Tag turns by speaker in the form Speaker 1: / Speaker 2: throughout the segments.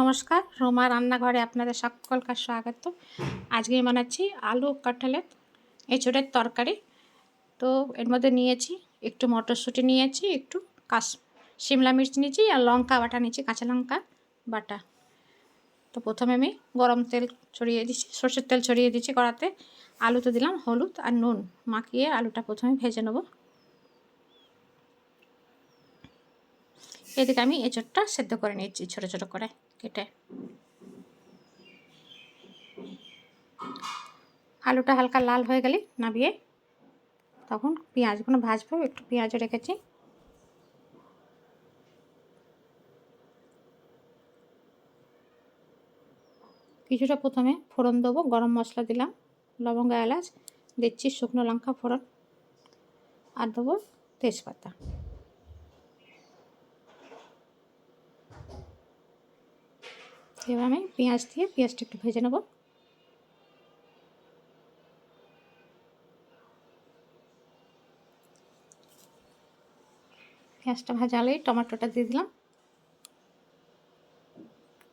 Speaker 1: নমস্কার, রোমা রান্নাঘরে আপনাদের সকলকার স্বাগত। আজকে বানাচ্ছি আলু কাঁঠালের এঁচড়ের তরকারি। তো এর মধ্যে নিয়েছি একটু মটরশুঁটি নিয়েছি, একটু কাশ শিমলা মির্চ নিয়েছি আর লঙ্কা বাটা নিয়েছি, কাঁচা লঙ্কা বাটা। তো প্রথমে আমি গরম তেল ছড়িয়ে দিচ্ছি, সর্ষের তেল ছড়িয়ে দিচ্ছি কড়াতে। আলুতে দিলাম হলুদ আর নুন, মাখিয়ে আলুটা প্রথমে ভেজে নেব। এদিকে আমি এঁচড়টা সেদ্ধ করে নিয়েছি ছোটো ছোটো করে। কেটে আলুটা হালকা লাল হয়ে গেলে নামিয়ে তখন পেঁয়াজগুলো ভাজবো, একটু পেঁয়াজও রেখেছি। কিছুটা প্রথমে ফোড়ন দেবো, গরম মশলা দিলাম, লবঙ্গ, এলাচ, দিচ্ছি শুকনো লঙ্কা ফোড়ন, আর দেবো তেজপাতা। এবার আমি পেঁয়াজ দিয়ে পেঁয়াজটা একটু ভেজে নেব। পেঁয়াজটা ভাজা হলেই টমেটোটা দিয়ে দিলাম।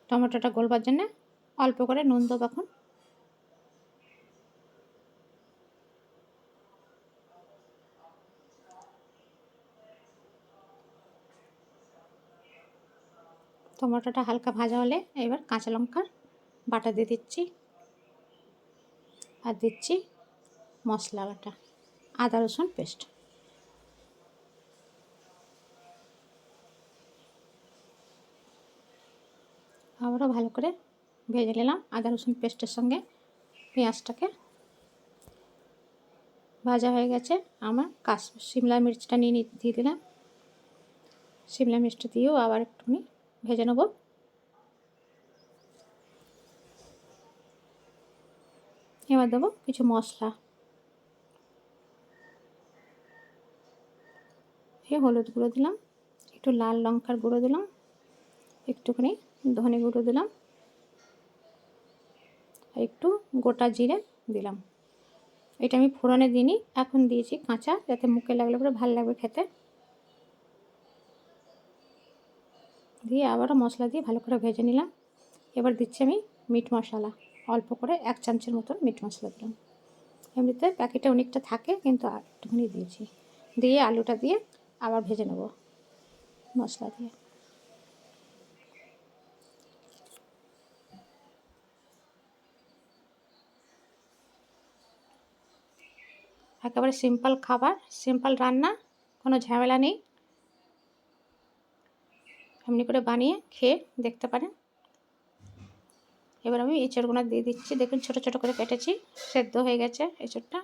Speaker 1: টমেটোটা গোলবার জন্যে অল্প করে নুন দেবো এখন। টমেটোটা হালকা ভাজা হলে এবার কাঁচা লঙ্কার বাটা দিয়ে দিচ্ছি। আর দিচ্ছি মশলা বাটা, আদা রসুন পেস্ট। আবারও ভালো করে ভেজে নিলাম আদা রসুন পেস্টের সঙ্গে পেঁয়াজটাকে। ভাজা হয়ে গেছে, আমার কাশ শিমলা মির্চটা নিয়ে দিয়ে দিলাম। শিমলা মির্চটা দিয়েও আবার একটুখানি ভেজে নেব। এবার দেবো কিছু মশলা। এ হলুদ গুঁড়ো দিলাম, একটু লাল লঙ্কার গুঁড়ো দিলাম, একটুখানি ধনে গুঁড়ো দিলাম একটু গোটা জিরে দিলাম। এটা আমি ফোড়নে দিইনি, এখন দিয়েছি কাঁচা, যাতে মুখে লাগলে পরে ভালো লাগবে খেতে। দিয়ে আবারও মশলা দিয়ে ভালো করে ভেজে নিলাম। এবার দিচ্ছি আমি মিট মশলা। অল্প করে এক চামচের মতন মিট মশলা দিলাম। এমনিতে প্যাকেটে অনেকটা থাকে, কিন্তু একটুখানি দিয়েছি। দিয়ে আলুটা দিয়ে আবার ভেজে নেব মশলা দিয়ে। একেবারে সিম্পল খাবার সিম্পল রান্না, কোনো ঝামেলা নেই। এমনি করে বানিয়ে খেয়ে দেখতে পারেন। এবার আমি এঁচড়গুলো দিয়ে দিচ্ছি। দেখুন, ছোট ছোট করে কেটেছি, সেদ্ধ হয়ে গেছে এঁচড়টা।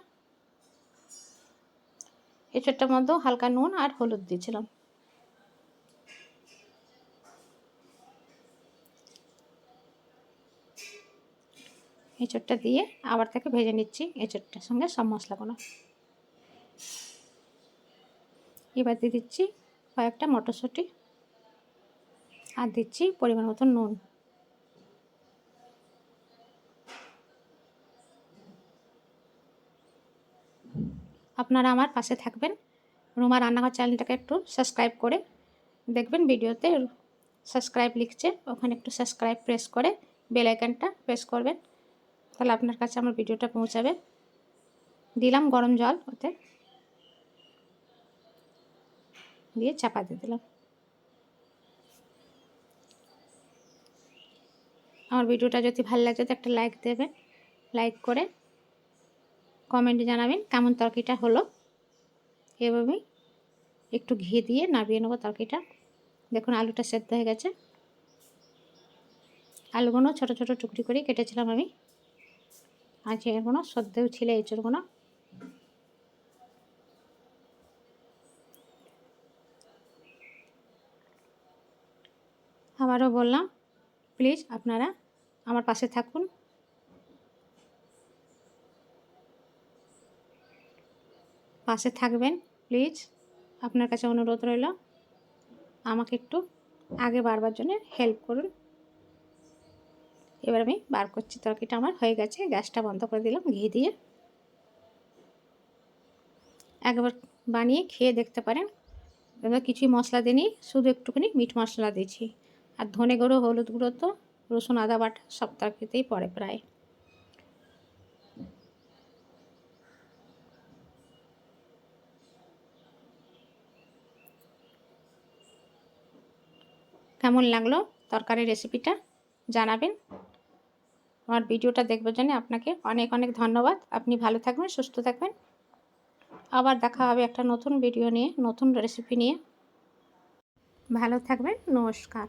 Speaker 1: এঁচড়টার মধ্যেও হালকা নুন আর হলুদ দিয়েছিলাম। এঁচড়টা দিয়ে আবার তাকে ভেজে নিচ্ছি এঁচড়টার সঙ্গে সব মশলাগুলো। এবার দিয়ে দিচ্ছি কয়েকটা মটরশুঁটি। আর দিচ্ছি পরিমাণ মতো নুন। আপনারা আমার পাশে থাকবেন। রুমা রান্নাঘর চ্যানেলটাকে একটু সাবস্ক্রাইব করে দেখবেন ভিডিওতে। সাবস্ক্রাইব লিখছে, ওখানে একটু সাবস্ক্রাইব প্রেস করে বেল আইকনটা প্রেস করবেন। তাহলে আপনার কাছে আমার ভিডিওটা পৌঁছাবে। দিলাম গরম জল ওতে। দিয়ে চাপা দিয়ে দিলাম। আমার ভিডিওটা যদি ভালো লাগে তো একটা লাইক দেবেন। লাইক করে কমেন্টে জানাবেন কেমন তরকিটা হলো। এভাবেই একটু ঘি দিয়ে নাবিয়ে নেব তরকিটা দেখুন আলুটা সেদ্ধ হয়ে গেছে। আলুগুলো ছোট ছোট টুকরি করে কেটেছিলাম আমি। আর এগুলো সদ্যেও ছিল এঁচড়গুলো আবারও বললাম প্লিজ আপনারা আমার পাশে থাকুন। পাশে থাকবেন প্লিজ আপনার কাছে অনুরোধ রইল। আমাকে একটু আগে বারবার জন্য হেল্প করুন। এবার আমি বার করছি, তরকারিটা আমার হয়ে গেছে, গ্যাসটা বন্ধ করে দিলাম, ঘি দিয়ে। একবার বানিয়ে খেয়ে দেখতে পারেন। এবার কিছুই মশলা দিইনি, শুধু একটুখানি মিট মশলা দিয়েছি। আর ধনে গুঁড়ো, হলুদ গুঁড়ো তো রসুন, আদা বাটা সব তরকারিতেই পড়ে প্রায়। কেমন লাগল তরকারি রেসিপিটা জানাবেন। আমার ভিডিওটা দেখবার জন্য আপনাকে অনেক অনেক ধন্যবাদ। আপনি ভালো থাকবেন, সুস্থ থাকবেন। আবার দেখা হবে একটা নতুন ভিডিও নিয়ে, নতুন রেসিপি নিয়ে। ভালো থাকবেন, নমস্কার।